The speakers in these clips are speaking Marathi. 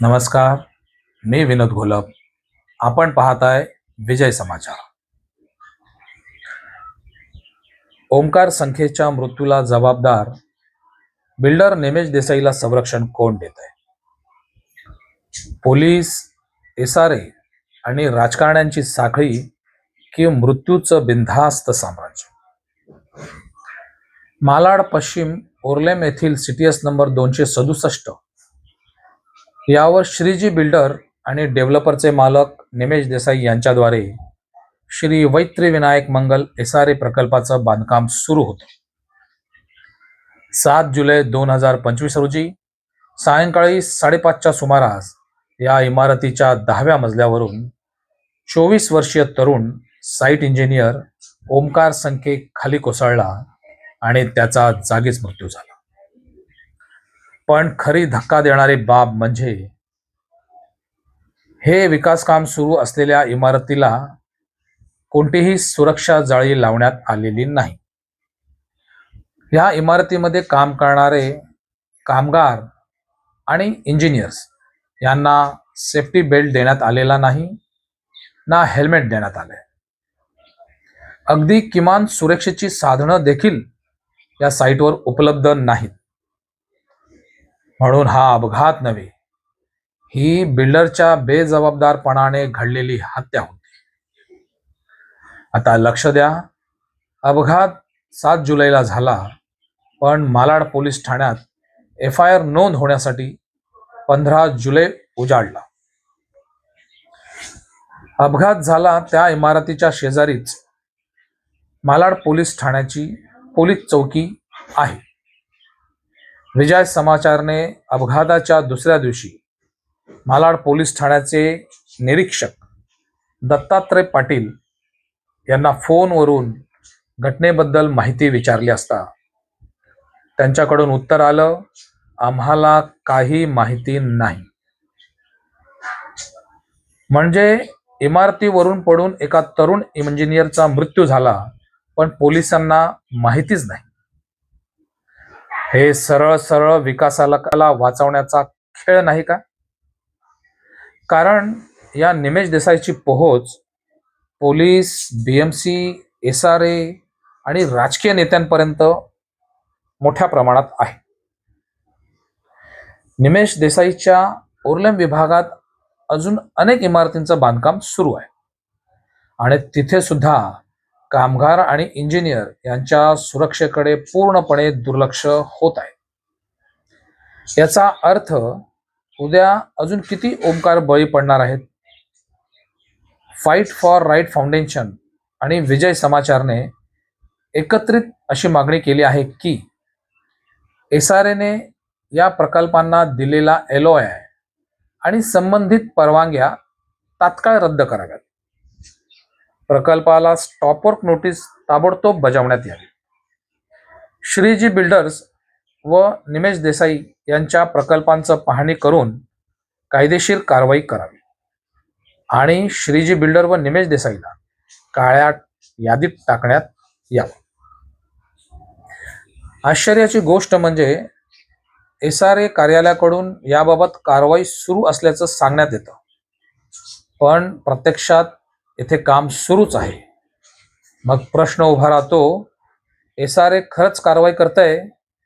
नमस्कार मी विनोद घोलप. आपण पाहताय विजय समाचार. ओंकार संख्येच्या मृत्यूला जबाबदार बिल्डर नेमेश देसाईला संरक्षण कोण देत आहे? पोलीस एसआरए आणि राजकारण्यांची साखळी की मृत्यूचं बिनधास्त साम्राज्य? मालाड पश्चिम ओर्लेम येथील सीटीएस नंबर दोनशे सदुसष्ट यावर श्रीजी बिल्डर आणि डेव्हलपरचे मालक निमेश देसाई यांच्याद्वारे Shri Vaitri Vinayak Mangal S R A प्रकल्पाचं बांधकाम सुरू होतं. सात जुलै दोन हजार पंचवीस रोजी सायंकाळी साडेपाचच्या सुमारास या इमारतीच्या दहाव्या मजल्यावरून चोवीस वर्षीय तरुण साईट इंजिनियर ओमकार संखे खाली कोसळला आणि त्याचा जागीच मृत्यू झाला. पण खरी धक्का देणारी बाब म्हणजे हे विकास काम सुरू असलेल्या इमारतीला कोणतीही सुरक्षा जाळी लावण्यात आलेली नाही. या इमारतीमध्ये काम करणारे कामगार आणि इंजिनियर्स यांना सेफ्टी बेल्ट देण्यात आलेला नाही ना हेल्मेट देण्यात आले अगदी किमान सुरक्षेची साधनं देखील या साईटवर उपलब्ध नाहीत. म्हणून हा अपघात नव्हे. ही बिल्डरच्या बेजबाबदारपणाने घडलेली हत्या होती. आता लक्ष द्या अपघात सात जुलैला झाला पण मालाड पोलीस ठाण्यात एफ आय आर नोंद होण्यासाठी पंधरा जुलै उजाडला. अपघात झाला त्या इमारतीच्या शेजारीच मालाड पोलीस ठाण्याची पोलीस चौकी आहे. विजय समाचारने अपघाताच्या दुसऱ्या दिवशी मालाड पोलीस ठाण्याचे निरीक्षक दत्तात्रय पाटील यांना फोनवरून घटनेबद्दल माहिती विचारली असता त्यांच्याकडून उत्तर आलं आम्हाला काही माहिती नाही. म्हणजे इमारतीवरून पडून एका तरुण इंजिनियरचा मृत्यू झाला पण पोलिसांना माहितीच नाही. हे सरळ सरळ विकासाला वाचवण्याचा खेळ नाही का? कारण या निमेश देसाईची पोहोच police BMC S R A आणि राजकीय नेत्यांपर्यंत मोठ्या प्रमाणात आहे. निमेश देसाईच्या ओरलम विभागात अजून अनेक इमारतींचं बांधकाम सुरू आहे. आणि तिथे सुद्धा कामगार आणि इंजिनियर यांच्या सुरक्षेकडे पूर्णपणे दुर्लक्ष होत आहे. याचा अर्थ उद्या अजून किती ओंकार बळी पडणार आहेत? फाईट फॉर राईट फाउंडेशन आणि विजय समाचारने एकत्रित अशी मागणी केली आहे की एस आर एने या प्रकल्पांना दिलेला एल आहे आणि संबंधित परवानग्या तात्काळ रद्द कराव्यात. प्रकल्पाला स्टॉपवर्क नोटीस ताबडतोब बजावण्यात यावी. श्रीजी बिल्डर्स व निमेश देसाई यांच्या प्रकल्पांचं पाहणी करून कायदेशीर कारवाई करावी. आणि श्रीजी बिल्डर व निमेश देसाईला काळ्या यादीत टाकण्यात यावं. आश्चर्याची गोष्ट म्हणजे एस आर ए कार्यालयाकडून याबाबत कारवाई सुरू असल्याचं सांगण्यात येतं. पण प्रत्यक्षात येथे काम सुरूच आहे. मग प्रश्न उभा राहतो एस आर ए खरंच कारवाई करतंय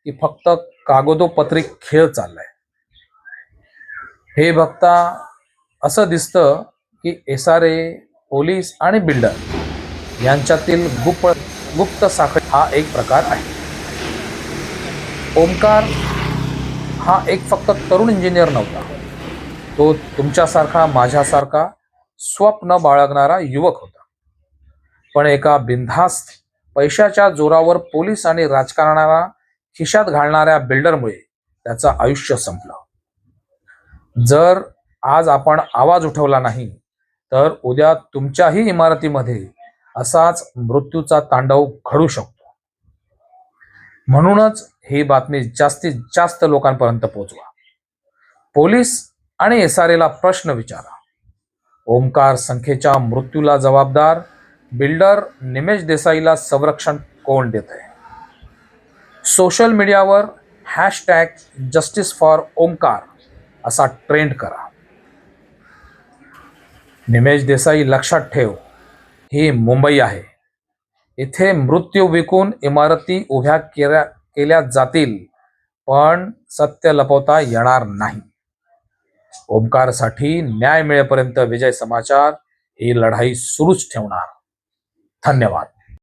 की फक्त कागदोपत्री खेळ चाललाय? हे बघता असं दिसतं की एस आर ए पोलीस आणि बिल्डर यांच्यातील गुप गुप्त साखळी हा एक प्रकार आहे. ओमकार हा एक फक्त तरुण इंजिनियर नव्हता. तो तुमच्यासारखा माझ्यासारखा स्वप्न बाळगणारा युवक होता. पण एका बिनधास्त पैशाच्या जोरावर पोलीस आणि राजकारणाला खिशात घालणाऱ्या बिल्डरमुळे त्याचं आयुष्य संपलं. जर आज आपण आवाज उठवला नाही तर उद्या तुमच्याही इमारतीमध्ये असाच मृत्यूचा तांडव घडू शकतो. म्हणूनच ही बातमी जास्तीत जास्त लोकांपर्यंत पोहोचवा पोलीस आणि एस आर एला प्रश्न विचारा. ओमकार संख्येच्या मृत्यूला जबाबदार बिल्डर निमेश देसाईला संरक्षण कोण देत आहे? सोशल मीडियावर हॅशटॅग जस्टिस फॉर ओमकार असा ट्रेंड करा. निमेश देसाई लक्षात ठेव ही मुंबई आहे. इथे मृत्यू विकून इमारती उभ्या केल्या केल्या जातील पण सत्य लपवता येणार नाही. ओमकारसाठी न्याय मिळेपर्यंत विजय समाचार ही लढाई सुरूच ठेवणार. धन्यवाद.